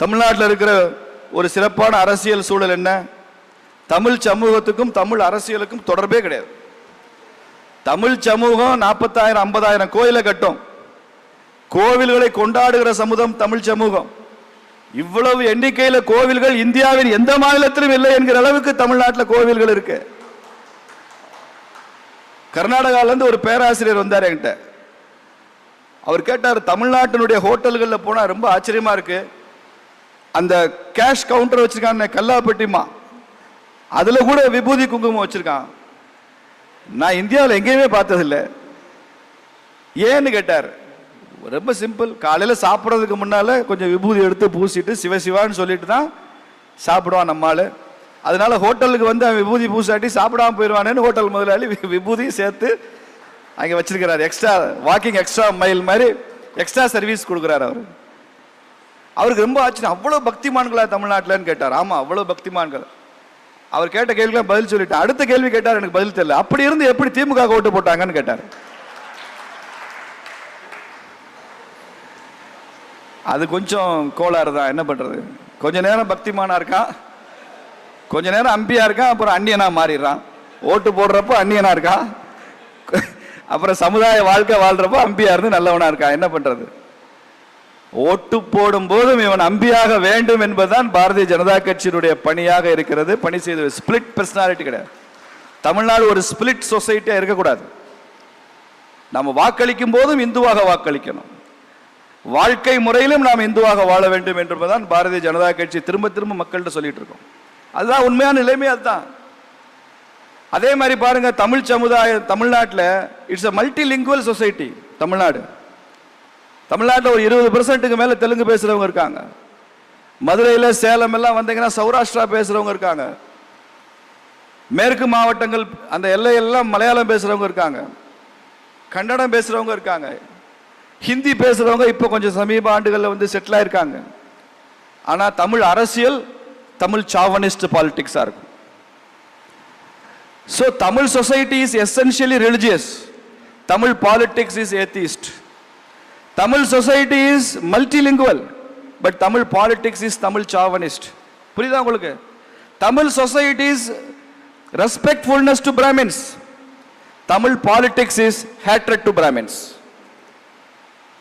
தமிழ்நாட்டில் இருக்கிற ஒரு சிறப்பான அரசியல் சூழல் என்ன? தமிழ் சமூகத்துக்கும் தமிழ் அரசியலுக்கும் தொடர்பே கிடையாது. தமிழ் சமூகம் நாற்பத்தாயிரம் ஐம்பதாயிரம் கோயிலை கட்டும். கோவில்களை கொண்டாடுகிற சமூகம் தமிழ் சமூகம். இவ்வளவு எண்ணிக்கையில் கோவில்கள் இந்தியாவின் எந்த மாநிலத்திலும் இல்லை என்கிற அளவுக்கு தமிழ்நாட்டில் கோவில்கள் இருக்கு. கர்நாடகாவிலேருந்து ஒரு பேராசிரியர் வந்தார் என்கிட்ட. அவர் கேட்டார் தமிழ்நாட்டினுடைய ஹோட்டல்களில் போனால் ரொம்ப ஆச்சரியமாக இருக்குது அந்த கேஷ் கவுண்டர் வச்சிருக்கான் கல்லாப்பட்டிமா. அதுல கூட விபூதி குங்குமம் வச்சிருக்கான். நான் இந்தியாவில் எங்கேயுமே பார்த்ததில்லை. ஏன்னு கேட்டார். ரொம்ப சிம்பிள் காலையில் சாப்பிட்றதுக்கு முன்னால கொஞ்சம் விபூதி எடுத்து பூசிட்டு சிவசிவான்னு சொல்லிட்டு தான் சாப்பிடுவான் நம்மால். அதனால ஹோட்டலுக்கு வந்து அவன் விபூதி பூசாட்டி சாப்பிடாம போயிடுவானேன்னு ஹோட்டல் முதலாளி விபூதியும் சேர்த்து அங்கே வச்சிருக்கிறார். எக்ஸ்ட்ரா வாக்கிங் எக்ஸ்ட்ரா மைல் மாதிரி எக்ஸ்ட்ரா சர்வீஸ் கொடுக்குறாரு அவர். அவருக்கு ரொம்ப ஆச்சரியம். அவ்வளோ பக்திமான்களா தமிழ்நாட்டில் கேட்டார். ஆமாம் அவ்வளோ பக்திமான்கள். அவர் கேட்ட கேள்விக்கெல்லாம் பதில் சொல்லிட்டு அடுத்த கேள்வி கேட்டார் எனக்கு பதில் தெரியல. அப்படி இருந்து எப்படி திமுக ஓட்டு போட்டாங்கன்னு கேட்டார். அது கொஞ்சம் கோளாறு தான். என்ன பண்றது? கொஞ்ச நேரம் பக்திமானா இருக்கான் கொஞ்ச நேரம் அம்பியா இருக்கான் அப்புறம் அந்நியனா மாறிடுறான். ஓட்டு போடுறப்போ அந்நியனா இருக்கான் அப்புறம் சமுதாய வாழ்க்கை வாழ்றப்போ அம்பியா இருந்து நல்லவனா இருக்கான் என்ன பண்றது? ஓட்டு போடும் போதும் இவன் அம்பியாக வேண்டும் என்பதுதான் பாரதிய ஜனதா கட்சியினுடைய பணியாக இருக்கிறது. பணி செய்த ஸ்பிளிட் பர்சனாலிட்டி கிடையாது. தமிழ்நாடு ஒரு ஸ்பிளிட் சொசைட்டியாக இருக்கக்கூடாது. நம்ம வாக்களிக்கும் போதும் இந்துவாக வாக்களிக்கணும். வாழ்க்கை முறையிலும் நாம் இந்துவாக வாழ வேண்டும் என்பதுதான் பாரதிய ஜனதா கட்சி திரும்ப திரும்ப மக்கள்கிட்ட சொல்லிட்டு இருக்கோம். அதுதான் உண்மையான நிலைமை அதுதான். அதே மாதிரி பாருங்க தமிழ் சமுதாயம் தமிழ்நாட்டில் it's a multilingual society Tamil Nadu. தமிழ்நாட்டில் ஒரு இருபது பெர்சன்ட்டுக்கு மேலே தெலுங்கு பேசுகிறவங்க இருக்காங்க. மதுரையில் சேலம் எல்லாம் வந்தீங்கன்னா சௌராஷ்டிரா பேசுகிறவங்க இருக்காங்க. மேற்கு மாவட்டங்கள் அந்த எல்லையெல்லாம் மலையாளம் பேசுகிறவங்க இருக்காங்க. கன்னடம் பேசுகிறவங்க இருக்காங்க. ஹிந்தி பேசுகிறவங்க இப்போ கொஞ்சம் சமீப ஆண்டுகளில் வந்து செட்டில் ஆயிருக்காங்க. ஆனால் தமிழ் அரசியல் தமிழ் சாவனிஸ்ட் பாலிட்டிக்ஸாக இருக்கும். So Tamil society is essentially religious Tamil politics is atheist Tamil society is multilingual but Tamil politics is Tamil chauvinist புரியுதா உங்களுக்கு? Tamil society is respectfulness to Brahmins Tamil politics is hatred to Brahmins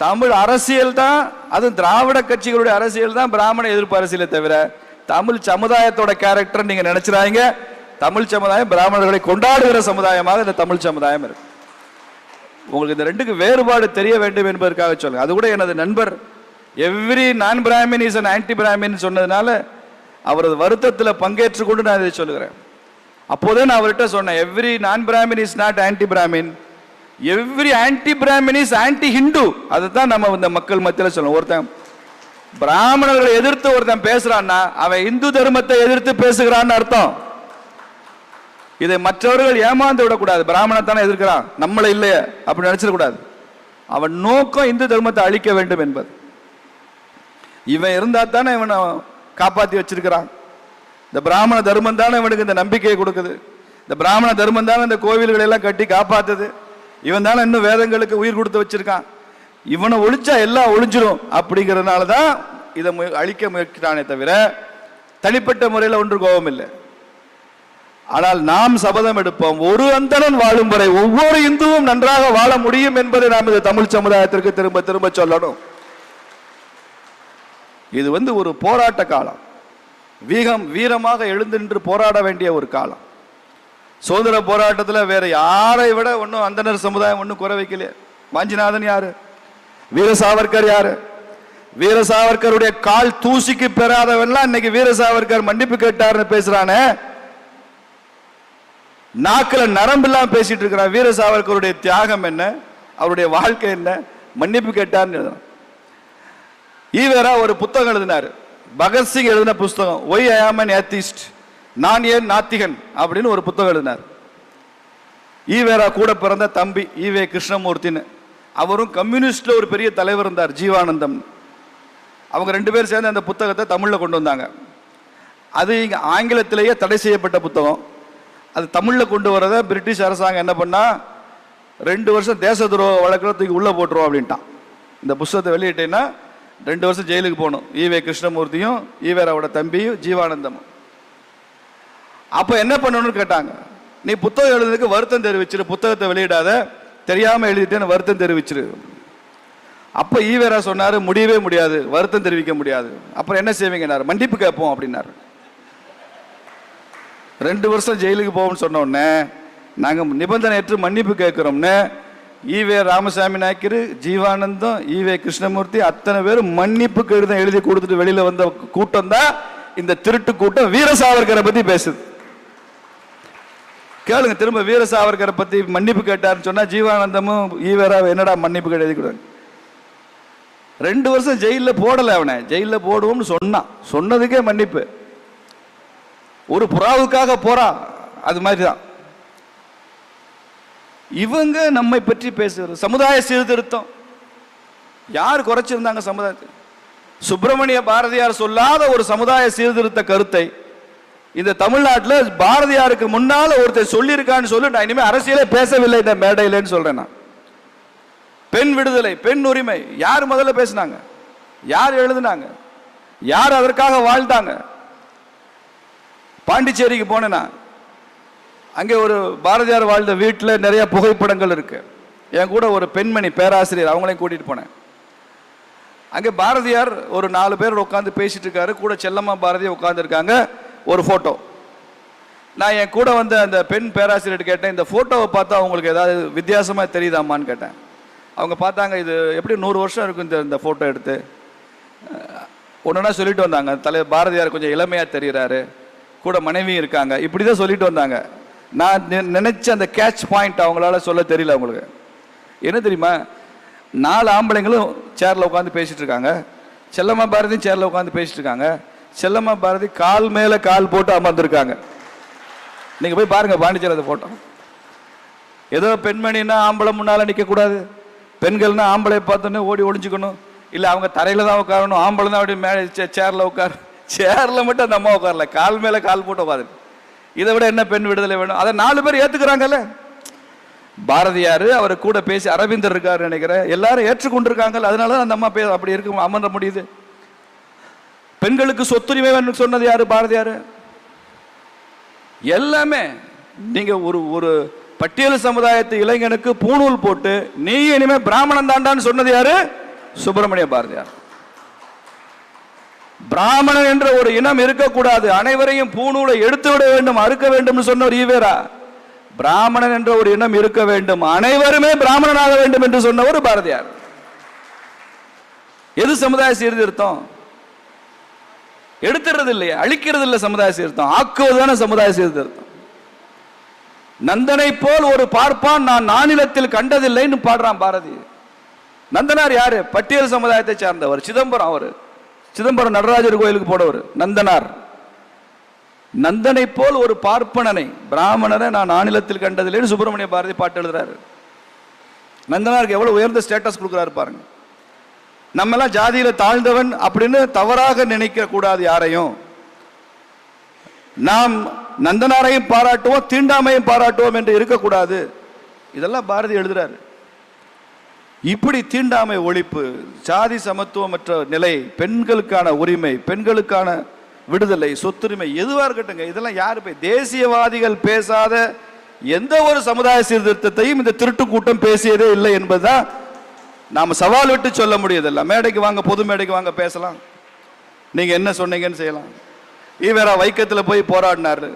Tamil அரசியல் தான் அது திராவிட கட்சிகளுடைய அரசியல் தான் பிராமண எதிர்ப்பு அரசியலை தவிர தமிழ் சமுதாயத்தோட கேரக்டர் நீங்க நினைச்சிடாங்க தமிழ் சமுதாயம் பிராமணர்களை கொண்டாடுகிற சமுதாயமாக இந்த தமிழ் சமுதாயம் இருக்கு. உங்களுக்கு இந்த ரெண்டுக்கு வேறுபாடு தெரிய வேண்டும் என்பதற்காக சொல்லுங்க. அது கூட எனது நண்பர். Every non Brahmin is an anti Brahmin சொன்னதுனால அவரது வருத்தத்தில் பங்கேற்று கொண்டு நான் இதை சொல்லுகிறேன். அப்போதே நான் அவர்கிட்ட சொன்னேன் every non Brahmin is not anti Brahmin every anti Brahmin is anti Hindu அதுதான் நம்ம இந்த மக்கள் மத்தியில் சொல்லணும் ஒருத்தன் பிராமணர்களை எதிர்த்து ஒருத்தன் பேசுறான்னா அவன் இந்து தர்மத்தை எதிர்த்து பேசுகிறான்னு அர்த்தம். இதை மற்றவர்கள் ஏமாந்து விடக்கூடாது. பிராமணத்தானே எதிர்க்கிறான். நம்மளை இல்லையே அப்படி நினைச்சிடக்கூடாது. அவன் நோக்கம் இந்து தர்மத்தை அழிக்க வேண்டும் என்பது. இவன் இருந்தா தானே இவனை காப்பாற்றி வச்சிருக்கிறான். இந்த பிராமண தர்மம் தானே இவனுக்கு இந்த நம்பிக்கையை கொடுக்குது. இந்த பிராமண தர்மம் தானே இந்த கோவில்களை எல்லாம் கட்டி காப்பாத்துது. இவன் தானே இன்னும் வேதங்களுக்கு உயிர் கொடுத்து வச்சிருக்கான். இவனை ஒழிச்சா எல்லாம் ஒழிஞ்சிடும் அப்படிங்கிறதுனால தான் இதை மு- அழிக்க முயற்சித்தானே தவிர தனிப்பட்ட முறையில் ஒன்று கோபம் இல்லை ஆனால் நாம் சபதம் எடுப்போம். ஒரு அந்தணன் வாழும் வரை ஒவ்வொரு இந்துவும் நன்றாக வாழ முடியும் என்பதை நாம் இந்த தமிழ் சமுதாயத்திற்கு திரும்ப திரும்ப சொல்லணும். இது வந்து ஒரு போராட்ட காலம். வீகம் வீரமாக எழுந்து நின்று போராட வேண்டிய ஒரு காலம். சுதந்திர போராட்டத்தில் வேற யாரை விட ஒன்றும் அந்தனர் சமுதாயம் ஒன்றும் குறை வைக்கலையே. வாஞ்சிநாதன் யாரு? வீர சாவர்கர் யாரு? வீர சாவர்கருடைய கால் தூசிக்கு பெறாதவன்லாம் இன்னைக்கு வீர சாவர்கர் மன்னிப்பு கேட்டாருன்னு பேசுறானே. நாக்கில் நரம்பு இல்லாம பேசிட்டு இருக்கிறான் வீர சாவர்கருடைய தியாகம் என்ன? அவருடைய வாழ்க்கை என்ன? மன்னிப்பு கேட்டார்னு எழுதுறான் ஈவேரா ஒரு புத்தகம் எழுதினார். பகத்சிங் எழுதின புஸ்தகம் ஒய் ஐ அன் ஏத்திஸ்ட் நான் ஏன் நாத்திகன்? அப்படின்னு ஒரு புத்தகம் எழுதினார். ஈவேரா கூட பிறந்த தம்பி ஈவே கிருஷ்ணமூர்த்தின்னு. அவரும் கம்யூனிஸ்ட்ல ஒரு பெரிய தலைவர் இருந்தார் ஜீவானந்தம். அவங்க ரெண்டு பேரும் சேர்ந்து அந்த புத்தகத்தை தமிழில் கொண்டு வந்தாங்க. அது இங்கே ஆங்கிலத்திலேயே தடை செய்யப்பட்ட புத்தகம். அது தமிழில் கொண்டு வரதை பிரிட்டிஷ் அரசாங்கம் என்ன பண்ணா ரெண்டு வருஷம் தேச துரோக வழக்கில் தூக்கி உள்ள போட்டுருவோம் அப்படின்ட்டான். இந்த புஸ்தகத்தை வெளியிட்டேன்னா ரெண்டு வருஷம் ஜெயிலுக்கு போகணும். ஈவே கிருஷ்ணமூர்த்தியும் ஈவேராவோட தம்பியும் ஜீவானந்தமும். அப்போ என்ன பண்ணணும்னு கேட்டாங்க. நீ புத்தகம் எழுதுறதுக்கு வருத்தம் தெரிவிச்சிரு புத்தகத்தை வெளியிடாத தெரியாமல் எழுதிட்டேன்னு வருத்தம் தெரிவிச்சிரு. அப்போ ஈவேரா சொன்னார் முடியவே முடியாது வருத்தம் தெரிவிக்க முடியாது. அப்புறம் என்ன செய்வீங்கன்னாரு? மன்னிப்பு கேட்போம் அப்படின்னாரு. ரெண்டு வருஷம் ஜெயிலுக்கு போவோம்னு சொன்னோன்னே நாங்கள் நிபந்தனையற்று மன்னிப்பு கேட்கிறோம்னு E V Ramasamy Naicker Jeevanandam E V Krishnamurthy அத்தனை பேரும் மன்னிப்பு கடிதம் எழுதி கொடுத்துட்டு வெளியில் வந்த கூட்டம் தான் இந்த திருட்டு கூட்டம் வீர சாவர்கரை பற்றி பேசுது. கேளுங்க திரும்ப வீர சாவர்கரை பற்றி மன்னிப்பு கேட்டாருன்னு சொன்னால் ஜீவானந்தமும் ஈவேரா என்னடா மன்னிப்பு கேட்டு எழுதி கொடுங்க ரெண்டு வருஷம் ஜெயிலில் போடலை அவனை. ஜெயிலில் போடுவோம்னு சொன்னான். சொன்னதுக்கே மன்னிப்பு. ஒரு புறாவுக்காக போறான் அது மாதிரி தான் இவங்க நம்மை பற்றி பேசுகிறது. சமுதாய சீர்திருத்தம். யார் குறைச்சிருந்தாங்க சமுதாயத்தை? சுப்பிரமணிய பாரதியார் சொல்லாத ஒரு சமுதாய சீர்திருத்த கருத்தை இந்த தமிழ்நாட்டில் பாரதியாருக்கு முன்னால் ஒருத்தர் சொல்லியிருக்கான்னு சொல்லி நான் இனிமேல் அரசியலே பேசவில்லை இந்த மேடையிலன்னு சொல்றேன் நான். பெண் விடுதலை பெண் உரிமை யார் முதல்ல பேசினாங்க? யார் எழுதினாங்க? யார் அதற்காக வாழ்ந்தாங்க? பாண்டிச்சேரிக்கு போனேனா அங்கே ஒரு பாரதியார் வாழ்ந்த வீட்டில் நிறைய புகைப்படங்கள் இருக்கு. என் கூட ஒரு பெண்மணி பேராசிரியர் அவங்களையும் கூட்டிட்டு போனேன். அங்கே பாரதியார் ஒரு நாலு பேர் உட்காந்து பேசிட்டு இருக்காரு. கூட செல்லம்மா பாரதியார் உட்காந்துருக்காங்க ஒரு போட்டோ நான் என் கூட வந்த அந்த பெண் பேராசிரியர் கேட்டேன் இந்த போட்டோவை பார்த்தா அவங்களுக்கு ஏதாவது வித்தியாசமாக தெரியுதாமான்னு கேட்டேன். அவங்க பார்த்தாங்க இது எப்படி நூறு வருஷம் இருக்கும் இந்த இந்த போட்டோ எடுத்து? ஒன்றுனா சொல்லிட்டு வந்தாங்க. தலை பாரதியார் கொஞ்சம் இளமையாக தெரிகிறாரு கூட மனைவி இருக்காங்க. இப்படி தான் சொல்லிட்டு வந்தாங்க. நான் நி- நினைச்ச அந்த கேட்ச் பாயிண்ட் அவங்களால சொல்ல தெரியல அவங்களுக்கு. என்ன தெரியுமா? நாலு ஆம்பளைங்களும் சேரில் உட்காந்து பேசிட்டு இருக்காங்க. செல்லம்மா பாரதியும் சேரில் உட்காந்து பேசிட்டு இருக்காங்க. செல்லம்மா பாரதி கால் மேலே கால் போட்டு அமர்ந்திருக்காங்க. நீங்கள் போய் பாருங்க பாண்டிச்சேரி அந்த போட்டோ ஏதோ பெண்மணின்னா ஆம்பளை முன்னால நிக்க கூடாது பெண்கள்னா ஆம்பளை பார்த்தோன்னே ஓடி ஒளிஞ்சுக்கணும். இல்ல அவங்க தரையில தான் உட்காரணும். ஆம்பளை தான் அப்படி மேலே சேர்ல உட்கார் சேர்ல மட்டும் அந்த அம்மா உட்காரல. கால் மேல கால் போட்டு உட்காரு. இதை விட என்ன பெண் விடுதலை வேணும்? அதை நாலு பேர் ஏத்துக்கிறாங்கல்ல? பாரதியார் அவர் கூட பேசி அரவிந்தர் இருக்காரு நினைக்கிறேன். எல்லாரும் ஏற்றுக்கொண்டிருக்காங்கல்ல. அதனால தான் அந்த அம்மா பே அப்படி இருக்கு அமர முடியுது. பெண்களுக்கு சொத்துரிமை வேணும்னு சொன்னது யாரு? பாரதியார். எல்லாமே நீங்க ஒரு ஒரு பட்டியல் சமுதாயத்து இளைஞனுக்கு பூணூல் போட்டு நீ இனிமே பிராமணன் தாண்டான்னு சொன்னது யாரு? சுப்பிரமணிய பாரதியார். பிராமணன் என்ற ஒரு இனம் இருக்கக்கூடாது. அனைவரையும் பூணூலை எடுத்து விட வேண்டும் அறுக்க வேண்டும் சொன்னவர் ஈவேரா. பிராமணன் என்ற ஒரு இனம் இருக்க வேண்டும். அனைவருமே பிராமணனாக வேண்டும் என்று சொன்னவர் பாரதியார். எது சமுதாய சீர்திருத்தம்? எடுத்துறது இல்லையா அழிக்கிறது இல்லை சமுதாய சீர்திருத்தம். ஆக்குவதுதான சமுதாய சீர்திருத்தம். நந்தனை போல் ஒரு பார்ப்பான் நான் நானிலத்தில் கண்டதில்லைன்னு பாடுறான் பாரதி. நந்தனார் யாரு? பட்டியல் சமுதாயத்தை சார்ந்தவர் சிதம்பரம் அவர். சிதம்பரம் நடராஜர் கோயிலுக்கு போனவர் நந்தனார். நந்தனை போல் ஒரு பார்ப்பனனை பிராமணனை நான் நானிலத்தில் கண்டதில்லைன்னு சுப்பிரமணிய பாரதி பாட்டு எழுதுறாரு. நந்தனாருக்கு எவ்வளவு உயர்ந்த ஸ்டேட்டஸ் கொடுக்குறாரு பாருங்க. நம்ம எல்லாம் ஜாதியில தாழ்ந்தவன் அப்படின்னு தவறாக நினைக்க கூடாது யாரையும். நாம் நந்தனாரையும் பாராட்டுவோம் தீண்டாமையும் பாராட்டுவோம் என்று இருக்கக்கூடாது. இதெல்லாம் பாரதி எழுதுறாரு. இப்படி தீண்டாமை ஒழிப்பு சாதி சமத்துவமற்ற நிலை பெண்களுக்கான உரிமை பெண்களுக்கான விடுதலை சொத்துரிமை எதுவாக இருக்கட்டுங்க இதெல்லாம் யாரு போய் தேசியவாதிகள் பேசாத எந்த ஒரு சமுதாய சீர்திருத்தத்தையும் இந்த திருட்டு கூட்டம் பேசியதே இல்லை என்பதுதான் நாம் சவால் விட்டு சொல்ல முடியதில்லை மேடைக்கு வாங்க பொது மேடைக்கு வாங்க பேசலாம். நீங்க என்ன சொன்னீங்கன்னு செய்யலாம். ஈவேரா வைக்கத்தில் போய் போராடினாரு.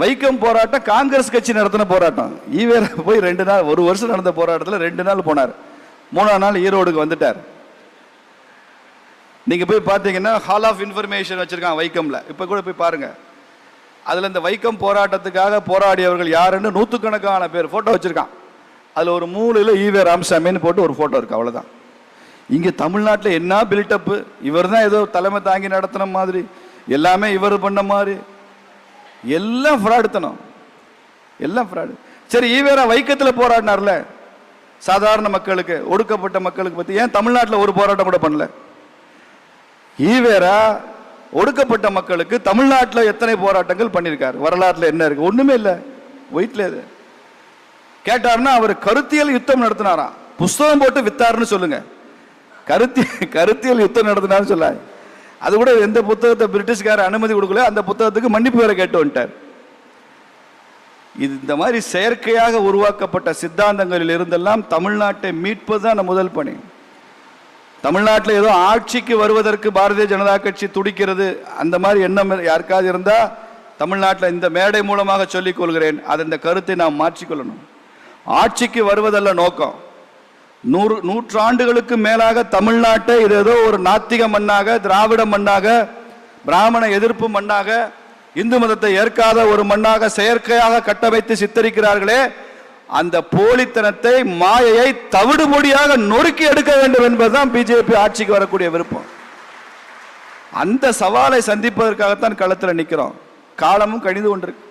வைக்கம் போராட்டம் காங்கிரஸ் கட்சி நடத்தின போராட்டம். ஈவேரா போய் ரெண்டு நாள் ஒரு வருஷம் நடந்த போராட்டத்தில் ரெண்டு நாள் போனார். மூணாம் நாள் ஈரோடுக்கு வந்துட்டார். நீங்க போய் பார்த்தீங்கன்னா ஹால் ஆஃப் இன்ஃபர்மேஷன் வச்சிருக்காங்க வைக்கம்ல. இப்போ கூட போய் பாருங்க. அதில் இந்த வைக்கம் போராட்டத்துக்காக போராடியவர்கள் யாருன்னு நூற்றுக்கணக்கான பேர் ஃபோட்டோ வச்சிருக்கான். அதில் ஒரு மூலையில் ஈவே ராமசாமின்னு போட்டு ஒரு ஃபோட்டோ இருக்கு அவ்வளோதான் இங்கே தமிழ்நாட்டில் என்ன பில்டப்பு இவர் தான் ஏதோ தலைமை தாங்கி நடத்தின மாதிரி. எல்லாமே இவர் பண்ண மாதிரி. எல்லாம் ஃப்ராடுத்தனம். எல்லாம் ஃப்ராடு. சரி ஈவேரா வைக்கத்தில் போராடினார்ல? சாதாரண மக்களுக்கு ஒடுக்கப்பட்ட மக்களுக்கு பற்றி ஏன் தமிழ்நாட்டில் ஒரு போராட்டம் கூட பண்ணல? ஈவேரா ஒடுக்கப்பட்ட மக்களுக்கு தமிழ்நாட்டில் எத்தனை போராட்டங்கள் பண்ணியிருக்காரு வரலாற்றில் என்ன இருக்கு? ஒன்றுமே இல்லை. ஒயிட்ல இது கேட்டாருன்னா அவர் கருத்தியல் யுத்தம் நடத்தினாராம். புஸ்தகம் போட்டு வித்தாருன்னு சொல்லுங்க. கருத்தியல் கருத்தியல் யுத்தம் நடத்தினாருன்னு சொல்ல அது கூட எந்த புத்தகத்தை பிரிட்டிஷ்கார அனுமதி கொடுக்கல அந்த புத்தகத்துக்கு மன்னிப்பு வேற கேட்டு வந்துட்டார். இது இந்த மாதிரி செயற்கையாக உருவாக்கப்பட்ட சித்தாந்தங்களில் இருந்தெல்லாம் தமிழ்நாட்டை மீட்பது தான் முதல் பணி. தமிழ்நாட்டில் ஏதோ ஆட்சிக்கு வருவதற்கு பாரதிய ஜனதா கட்சி துடிக்கிறது அந்த மாதிரி எண்ணம் யாருக்காவது இருந்தால் தமிழ்நாட்டில் இந்த மேடை மூலமாக சொல்லிக் கொள்கிறேன். அது இந்த கருத்தை நாம் மாற்றிக்கொள்ளணும் ஆட்சிக்கு வருவதல்ல நோக்கம். நூறு நூற்றாண்டுகளுக்கு மேலாக தமிழ்நாட்டை இது ஏதோ ஒரு நாத்திக மண்ணாக திராவிட மண்ணாக பிராமண எதிர்ப்பு மண்ணாக இந்து மதத்தை ஏற்காத ஒரு மண்ணாக செயற்கையாக கட்டமைத்து சித்தரிக்கிறார்களே அந்த போலித்தனத்தை மாயையை தவிடுபொடியாக நொறுக்கி எடுக்க வேண்டும் என்பதுதான் பிஜேபி ஆட்சிக்கு வரக்கூடிய விருப்பம். அந்த சவாலை சந்திப்பதற்காகத்தான் களத்தில் நிற்கிறோம் காலமும் கணிந்து கொண்டிருக்கு.